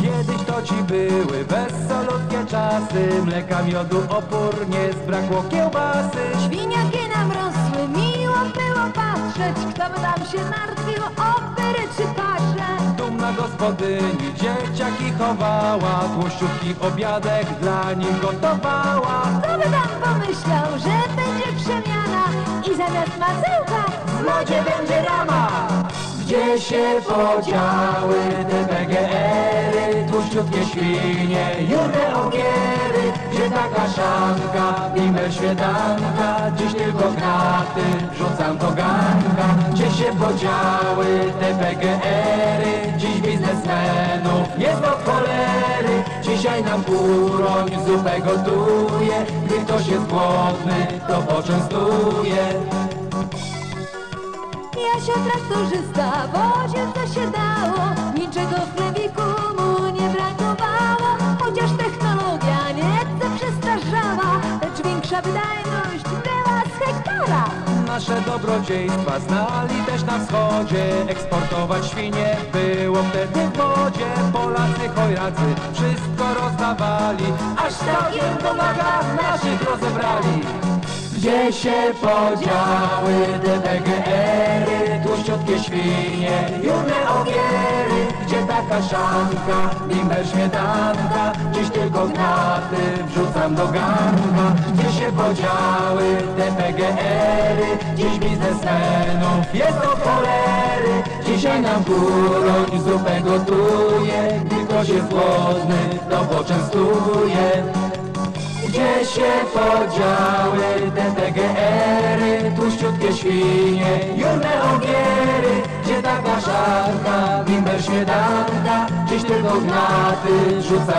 Kiedyś to ci były wesolutkie czasy. Mleka, miodu, opór, nie zbrakło kiełbasy. Świniaki nam rosły, miło było patrzeć, kto by tam się martwił? O. Dumna gospodyni dzieciaki chowała Tłuściutki obiadek dla nich gotowała. Kto by tam pomyślał, że będzie przemiana? I zamiast masełka W lodzie będzie rama. Gdzie się podziały te PGR-y Tłuściutkie świnie, jurne ogiery Gdzie ta kaszanka, bimber śmietanka? Dziś tylko graty, wrzucam do garnka Gdzie się podziały te Dziś biznesmenów jest od cholery Dzisiaj nam kuroń zupę gotuje. Gdy ktoś jest głodny, to poczęstuje. Jasio traktorzysta woził co się dało, hektara. Nasze dobrodziejstwa znali też na wschodzie. Eksportować świnie było wtedy w modzie Polacy chojracy wszystko rozdawali Aż całkiem do nagach naszych rozebrali. Gdzie się podziały te PGR-y Tłuściutkie świnie, jurne ogiery. Gdzie ta kaszanka, bimber śmietanka Dziś tylko gnaty wrzucam do garnka Gdzie się podziały te PGR-y Dziś biznesmenów jest od cholery Dzisiaj nam kuroń zupę gotuje Gdy ktoś jest głodny, to poczęstuje gdzie się podziały te PGR-y, tłuściutkie świnie, jurne ogiery, gdzie ta kaszanka, bimber śmietanka, dziś tylko gnaty rzucam